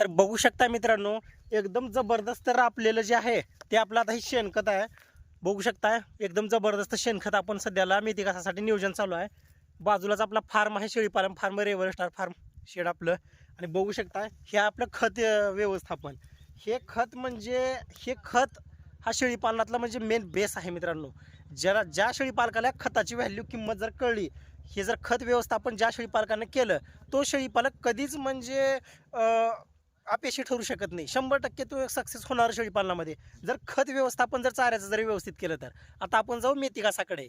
तर बघू शकता मित्रांनो एकदम जबरदस्त रापलेलं जे आहे ते आपलं आता हे शेणखत आहे. बघू शकता एकदम जबरदस्त शेणखत आपण सध्याला मेथी घासासाठी नियोजन चालू आहे. बाजूलाच आपला फार्म आहे शेळीपालन फार्म रेवर स्टार फार्म शेड आपलं. आणि बघू शकता हे आपलं खत व्यवस्थापन. हे खत म्हणजे हे खत हा शेळीपालनातला म्हणजे मेन बेस आहे मित्रांनो. ज्याला ज्या शेळीपालकाला खताची व्हॅल्यू किंमत जर कळली हे जर खत व्यवस्थापन ज्या शेळीपालकानं केलं तो शेळीपालक कधीच म्हणजे अपयशी ठरू शकत नाही. शंभर टक्के तो सक्सेस होणार शेळीपालनामध्ये जर खत व्यवस्थापन जर चाऱ्याचं जरी व्यवस्थित केलं तर. आता आपण जाऊ मेथी घासाकडे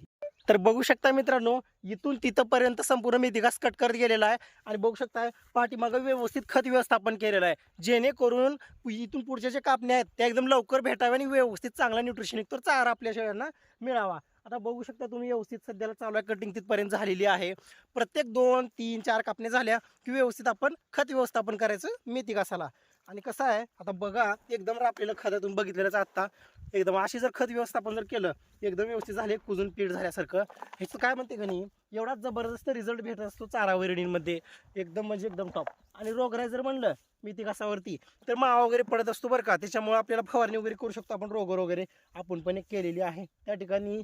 तर बघू शकता मित्रांनो इथून तिथंपर्यंत संपूर्ण मेथी घास कट करत गेलेला आहे. आणि बघू शकता पाठीमागं व्यवस्थित खत व्यवस्थापन केलेलं आहे. जेणेकरून इथून पुढच्या जे कापण्या आहेत त्या एकदम लवकर भेटाव्या आणि व्यवस्थित चांगला न्यूट्रिशन तर चारा आपल्या शेळ्यांना मिळावा. आता बघू शकता तुम्ही व्यवस्थित सध्याला चालू आहे कटिंग तिथपर्यंत झालेली आहे. प्रत्येक दोन तीन चार कापण्या झाल्या की व्यवस्थित आपण खत व्यवस्थापन करायचं मेथी घासाला आणि कसं आहे आता बघा एकदम रापलेलं खत आहे, तुम्ही बघितलेलंच आत्ता एकदम अशी जर खत व्यवस्थापन जर केलं एकदम व्यवस्थित झाले कुजून पीठ झाल्यासारखं. ह्याचं काय म्हणते का नाही एवढा जबरदस्त रिझल्ट भेटत असतो चारा वैरणींमध्ये. एकदम म्हणजे एकदम टॉप आणि रोगराई जर म्हणलं मी ती घासावरती तर मावा वगैरे पडत असतो बरं का. त्याच्यामुळे आपल्याला फवारणी वगैरे करू शकतो आपण रोग वगैरे. आपण पण एक केलेली आहे. त्या ठिकाणी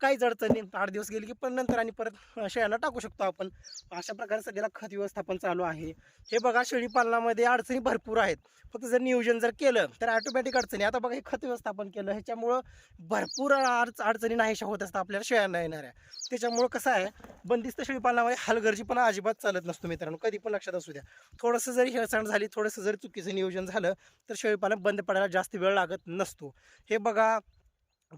काहीच अडचण नाही आठ दिवस गेली की पण नंतर आणि परत शेळ्यांना टाकू शकतो आपण. अशा प्रकारे सध्याला खत व्यवस्थापन चालू आहे. हे बघा शेळी पालनामध्ये अडचणी भरपूर आहेत. फक्त जर नियोजन जर केलं तर ऑटोमॅटिक अडचणी. आता बघा हे खत व्यवस्थापन केलं ह्याच्यामुळं भरपूर अडच अडचणी नाहीशा होत असतात आपल्याला शेळ्यांना येणाऱ्या. त्याच्यामुळं कसं आहे बंदिस्त शेळी पालनामध्ये हलगर्जीपणा अजिबात चालत नसतो मित्रांनो. कधी पण लक्षात असू द्या. थोडंसं जरी हेळसाण झाली थोडंसं जरी चुकीचं नियोजन झालं तर शेळीपालन बंद पडायला जास्त वेळ लागत नसतो. हे बघा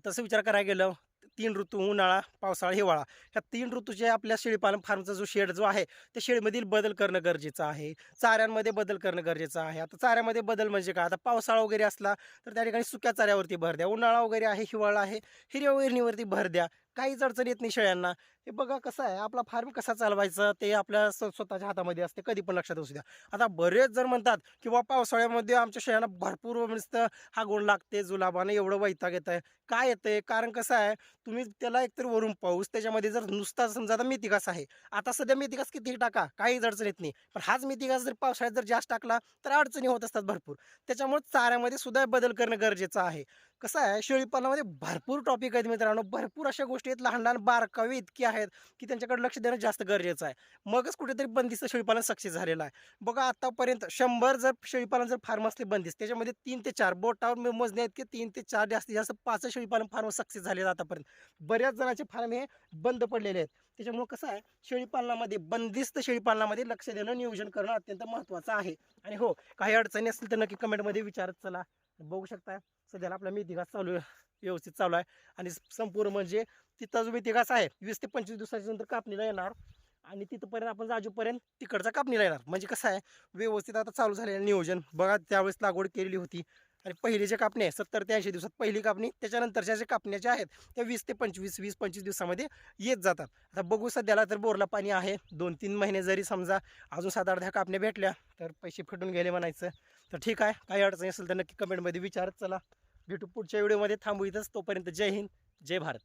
तसं विचार करायला गेलं तीन ऋतू उन्हाळा पावसाळा हिवाळा. ह्या तीन ऋतूचे आपल्या शेळीपालन फार्मचा जो शेड जो आहे त्या शेडमधील बदल करणं गरजेचं आहे. चाऱ्यांमध्ये बदल करणं गरजेचं आहे. आता चाऱ्यामध्ये बदल म्हणजे काय? आता पावसाळा वगैरे असला तर त्या ठिकाणी सुक्या चाऱ्यावरती भर द्या. उन्हाळा वगैरे आहे हिवाळा आहे हिरव्या वेरणीवरती भर द्या. काहीच अडचण येत नाही शेळ्यांना. हे बघा कसं आहे आपला फार्म कसा चालवायचा ते आपल्या स्वतःच्या हातामध्ये असते कधी पण लक्षात असू द्या. आता बरेच जर म्हणतात की बा पावसाळ्यामध्ये आमच्या शेळ्यांना भरपूर नुसतं हा गुण लागते जुलाबानं एवढं वैताग येत आहे काय येतंय? कारण कसं आहे तुम्ही त्याला एकतर वरून पाऊस त्याच्यामध्ये जर नुसता समजा आता मेथिकास आहे आता सध्या मेथिकास कितीही टाका काहीच अडचण येत नाही. पण हाच मेथिकास जर पावसाळ्यात जर जास्त टाकला तर अडचणी होत असतात भरपूर. त्याच्यामुळे चाऱ्यामध्ये सुद्धा बदल करणं गरजेचं आहे. कसं आहे शेळीपालनामध्ये भरपूर टॉपिक आहेत मित्रांनो. भरपूर अशा गोष्टी आहेत. लहान लहान बारकावे इतकी आहेत की त्यांच्याकडे लक्ष देणं जास्त गरजेचं आहे. मगच कुठेतरी बंदिस्त शेळीपालन सक्सेस झालेलं आहे. बघा आतापर्यंत शंभर जर शेळीपालन जर फार्म असले बंदिस्त त्याच्यामध्ये तीन ते चार बोटावर मोजणे आहेत की तीन ते चार जास्तीत जास्त पाच शेळीपालन फार्म सक्सेस झालेलं आतापर्यंत. बऱ्याच जणांचे फार्म हे बंद पडलेले आहेत. त्याच्यामुळे कसं आहे शेळीपालनामध्ये बंदिस्त शेळीपालनामध्ये लक्ष देणं नियोजन करणं अत्यंत महत्त्वाचं आहे. आणि हो काही अडचणी असतील तर नक्की कमेंटमध्ये विचारत चला. बघू शकता सध्याला आपला मेथी घास चालू व्यवस्थित चालू आहे. आणि संपूर्ण म्हणजे तिथं जो मेथी घास आहे वीस ते पंचवीस दिवसाच्या नंतर कापणीला येणार. आणि तिथंपर्यंत आपण जाजूपर्यंत तिकडचा कापणीला येणार. म्हणजे कसं आहे व्यवस्थित आता चालू झालेलं नियोजन. बघा त्यावेळेस लागवड केलेली होती. आणि पहिली जे कापणी आहे सत्तर ते ऐंशी दिवसात पहिली कापणी त्याच्यानंतरच्या ज्या कापण्या ज्या आहेत त्या वीस ते पंचवीस वीस पंचवीस दिवसामध्ये येत जातात. आता बघू सध्याला तर बोरला पाणी आहे. दोन तीन महिने जरी समजा अजून सात आठ कापण्या भेटल्या तर पैसे फिटून गेले म्हणायचं. तर ठीक आहे काही अडचणी असेल तर नक्की कमेंटमध्ये विचारत चला. भेटू पुढच्या व्हिडिओमध्ये थांबू इथंच. तोपर्यंत जय हिंद जय भारत.